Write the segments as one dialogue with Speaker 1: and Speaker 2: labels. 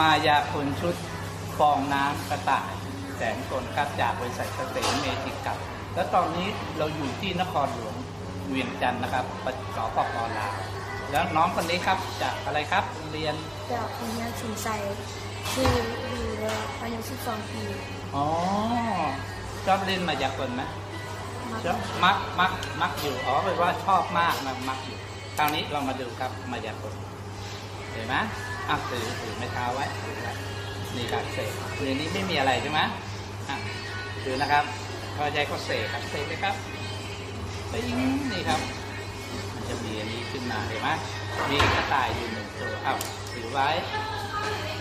Speaker 1: มายาคนชุดฟองน้ำกระต่าย แสนกลครับจากบริษัทเกษมเมจิกครับแล้วตอนนี้เราอยู่ที่นครหลวงเวียงจันทร์นะครับปสปปลาวแล้วน้องคนนี้ครับจากอะไรครับเรียน
Speaker 2: จากโรงเรียนสินไซชื่อดีเลยอายุ12ปี
Speaker 1: อ๋อชอบเล่นมายากลไหม
Speaker 2: มา
Speaker 1: ชอบมักมักมักอยู่อ๋อแปลว่าชอบมากนะมักอยู่คราวนี้เรามาดูครับมายากลเห็ นไหมอะถือถือไม้เท้าไว้ถือไว้นี่ครับเสกในนี้ไม่มีอะไรใช่ไหมอะถือนะครับพอใจก็เสกครับเสกเลยครับปิ๊งนี่ครับ มันจะมีอันนี้ขึ้นมาเห็นไหมมีกระต่ายอยู่หนึ่งตัวอ้าวถือไว้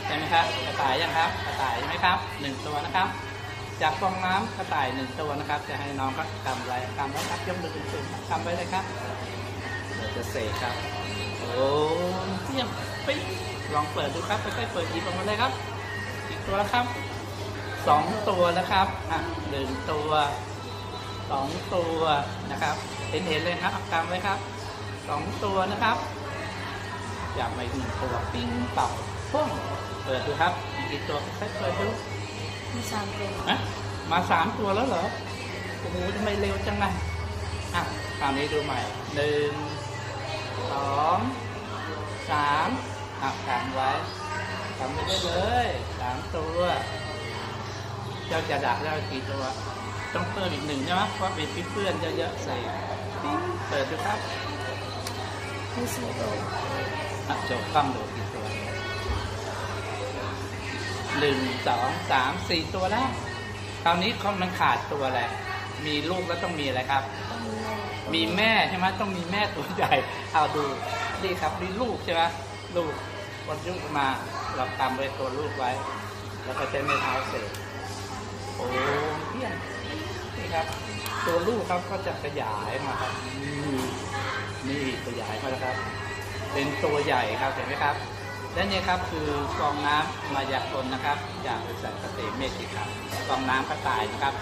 Speaker 1: ใช่ไหมครับกระต่ายยังครับกระต่ายใช่ไหมครับหนึ่งตัวนะครับ จากฟองน้ำกระต่ายหนึ่งตัวนะครับ จะให้น้องก็ทำอะไรทำไว้ครับยกมือขึ้นๆทำไว้เลยครับเราจะเสกครับ ลองเปิดดูครับค่อยๆเปิดหยิบออกมาเลยครับอีกตัวแล้วครับสองตัวนะครับอะหนึ่งตัวสองตัวนะครับเห็นเห็นเลยครับอักกรรมไว้ครับสองตัวนะครับอยากมาอีกหนึ่งตัวปิ้งเป่าพุ่งเปิดดูครับอีกกี่ตัวค่อยๆเปิดดู
Speaker 2: มีสามตัว
Speaker 1: อะมาสามตัวแล้วเหรอโอ้โหทำไมเร็วจังเลยอะคราวนี้ดูใหม่หนึ่ง อะกางไว้ทำไปได้เลยสามตัว เจ้าจะดักได้กี่ตัว ต้องเพิ่มอีกหนึ่งใช่ไหมเพราะเป็นเพื่อนๆเยอะๆใส่ปิ๊งเปิดดูครับ
Speaker 2: มีสี่ตัว
Speaker 1: อะโจบกล้องดูกี่ตัวหนึ่งสองสามสี่ตัวแล้วคราวนี้เขามันขาดตัวอะไรมีลูกแล้วต้องมีอะไรครับ
Speaker 2: ต้องมีแม่
Speaker 1: มีแม่ใช่ไหมต้องมีแม่ตัวใหญ่เอาดูนี่ครับมีลูกใช่ไหมลูก วันยุกมาเราตำไว้ตัวลูกไว้ แล้วก็ใช้ไม้เท้าเสกโอ้เพี้ยนนี่ครับ ตัวลูกครับก็จะขยายมาครับนี่นี่ขยายมาแล้วครับ เป็นตัวใหญ่ครับเห็นไหมครับและนี่ครับคือฟองน้ำมายากลนะครับ จากบริษัทเกษมเมจิกครับฟองน้ำกระต่ายนะครับ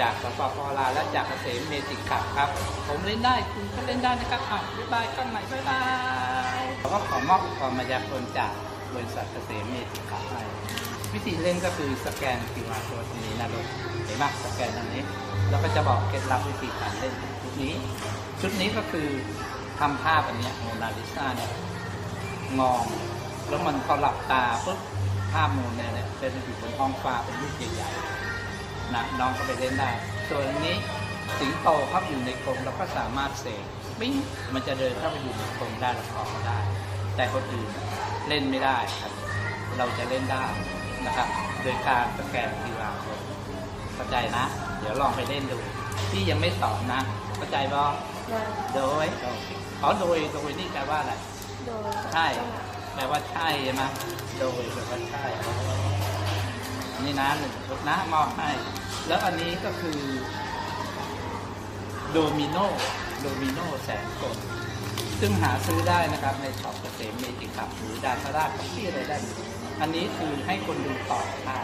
Speaker 1: จากสปปลาและจากเกษมเมจิกครับครับ ผมเล่นได้คุณก็เล่นได้นะครับอะบ๊ายบายกันใหม่บ๊ายบาย เราก็ขอมอบฟองมายากลจากบริษัทเกษมเมจิกครับให้วิธีเล่นก็คือสแกน QR code ตรงนี้นะลูกเห็นไหมสแกนตรงนี้ แล้วก็จะบอกเคล็ดลับวิธีการเล่นชุดนี้ ชุดนี้ก็คือทำภาพอันนี้โมนาลิซาเนี่ยมอง แล้วมันพอหลับตาปุ๊บภาพโมูลเนี่ยเนี่ยจะอยู่บนท้องฟ้าเป็นรูปใหญ่ๆนะน้องก็ไปเล่นได้ ส่วนนี้สิงโตครับอยู่ในกรงเราก็สามารถเสก ปิ้งมันจะเดินเข้าไปอยู่ในกรงได้แล้วออกมาได้ แต่คนอื่นเล่นไม่ได้ครับ เราจะเล่นได้นะครับ โดยการสแกน QR code เข้าใจนะ เดี๋ยวลองไปเล่นดูพี่ยังไม่สอนนะ เข้าใจบ่
Speaker 2: โดย
Speaker 1: โดยอ๋อโดยโดยนี่แปลว่าอะไร
Speaker 2: โดย
Speaker 1: ใช่แปลว่าใช่ใช่ไหมโดยแปลว่าใช่อันนี้นะหนึ่งชุดนะมอบให้ แล้วอันนี้ก็คือ โดมิโน โดมิโนแสนกลซึ่งหาซื้อได้นะครับในช็อปเกษมเมจิคับหรือดาซาราคัฟฟี่อะไรได้ อันนี้คือให้คนดูต่อค่ะ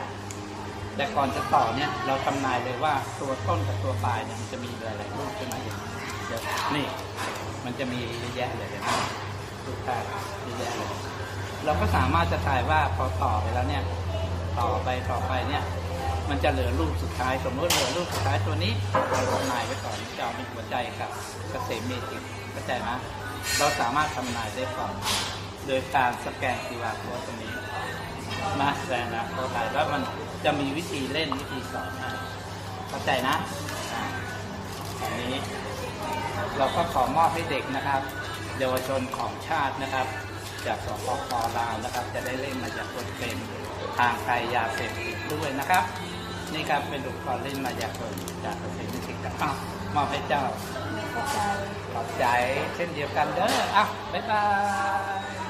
Speaker 1: แต่ก่อนจะต่อเนี่ยเราทำนายเลยว่าตัวต้นกับตัวปลายเนี่ยมันจะมีหลายๆรูปใช่ไหมอย่างนี้เดี๋ยวนี่ มันจะมีเยอะแยะเลยนไหมรูปภาพเยอะแยะเลยเราก็สามารถจะถ่ายว่าพอต่อไปแล้วเนี่ย ต่อไปต่อไปเนี่ย มันจะเหลือรูปสุดท้าย สมมติเหลือรูปสุดท้ายตัวนี้เราทำนายไว้ก่อนจะเอาเป็นหัวใจกับกเกษมเมจิกเข้าใจไหมเราสามารถทำนายได้ก่อน โดยการสแกน QR code ตรงนี้ มาแสดงนะเราถ่ายว่ามันจะมีวิธีเล่นวิธีสอนให้เข้าใจนะอันนี้ เราก็ขอมอบให้เด็กนะครับ เยาวชนของชาตินะครับ จากสปปลาวนะครับ จะได้เล่นมาจากคนเป็นทางไทยยาเสพติดด้วยนะครับ นี่ครับเป็นอุปกรณ์เล่นมายากลจากเกษตรวิทยาอ้าวมอบให้เจ้า
Speaker 2: ขอบใจ
Speaker 1: ขอบใจเช่นเดียวกันเด้ออะบ๊ายบาย